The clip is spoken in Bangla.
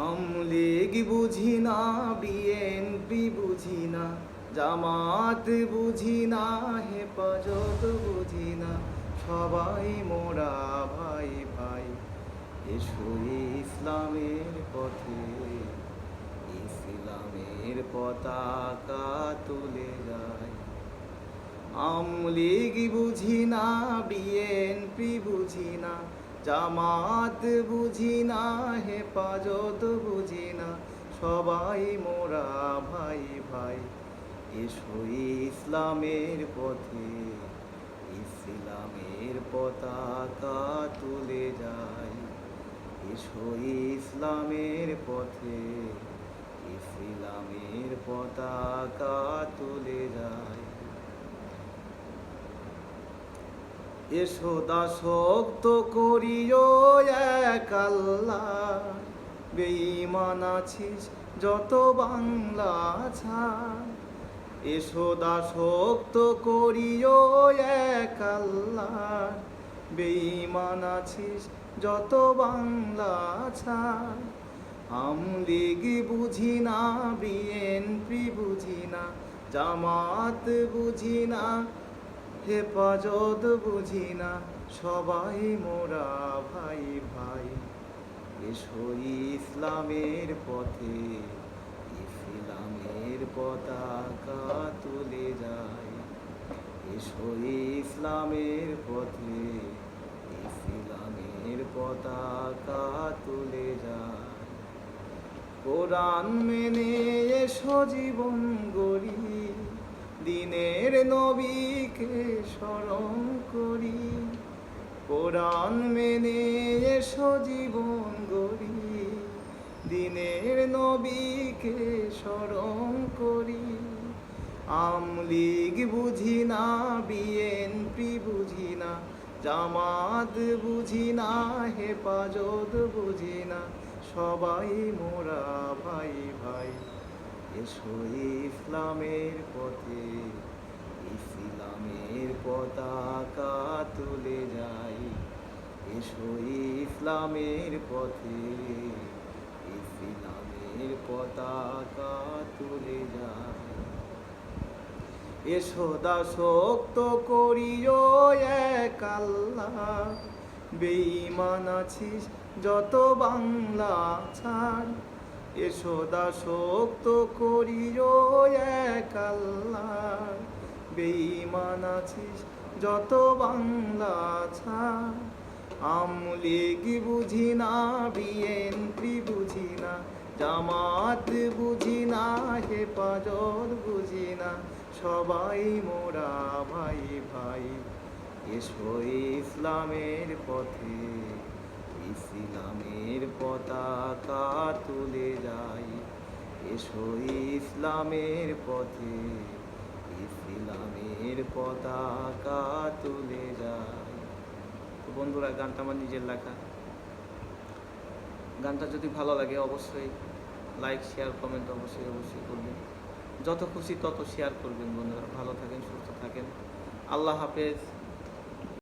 আমলিগ বুঝি না বিএনপি বুঝি না জামাত বুঝি না হেফাজত বুঝি না সবাই মোরা ভাই ভাই এসো ইসলামের পথে ইসলামের পতাকা তুলে যায় আমলিগ বুঝি না বিএনপি বুঝি না জামাত বুঝি না হেফাজত বুঝি না, সবাই মোরা ভাই ভাই। এসো ইসলামের পথে, ইসলামের পতাকা তুলে যায় এসো ইসলামের পথে, ইসলামের পতাকা তুলে যায় এসো দাসক্ত করিও এক বেঈমান আছিস যত বাংলা ছাড়। এসো দাসক্ত করিও এক বেঈমান আছিস যত বাংলা ছাড়। আমলিগ বুঝি না বিএনপি বুঝি না, জামাত বুঝি না হেফাজত বুঝি না সবাই মোরা ভাই ভাই। এসো ইসলামের পথে, ইসলামের পতাকা তুলে যায় এসো ইসলামের পথে, ইসলামের পতাকা তুলে যায় কোরআন মেনে এসো জীবন গড়ি, দিনের নবীকে স্মরণ করি। কোরআন মেনে এসো জীবন গড়ি। দিনের নবীকে স্মরণ করি। আমলিগ বুঝি না, বিএনপি বুঝি না, জামাত বুঝি না, হেফাজত বুঝি না, সবাই মোরা ভাই ভাই। এসো ইসলামের পথে ইসলামের পতাকা তুলে যাই। এসো ইসলামের পথে, ইসলামের পতাকা তুলে যায় এসো দাসক্ত করিও এক বেঈমান আছিস যত বাংলা ছাড়। এসো দাসক্ত করিও এক বেঈমান আছিস, যত বাংলা ছাড়। আমলিগ বুঝি না, বিএনপি বুঝি না, জামাত বুঝি না, হেফাজত বুঝি না, সবাই মোরা ভাই ভাই। এসো ইসলামের পথে, ইসলামের পতাকা তুলে যাই। এসো ইসলামের পথে ইসলামের পতাকা তুলে যায়। তো বন্ধুরা, গানটা আমার নিজের লেখা। গানটা যদি ভালো লাগে, অবশ্যই লাইক শেয়ার কমেন্ট অবশ্যই অবশ্যই করবেন। যত খুশি তত শেয়ার করবেন বন্ধুরা। ভালো থাকেন, সুস্থ থাকেন। আল্লাহ হাফেজ।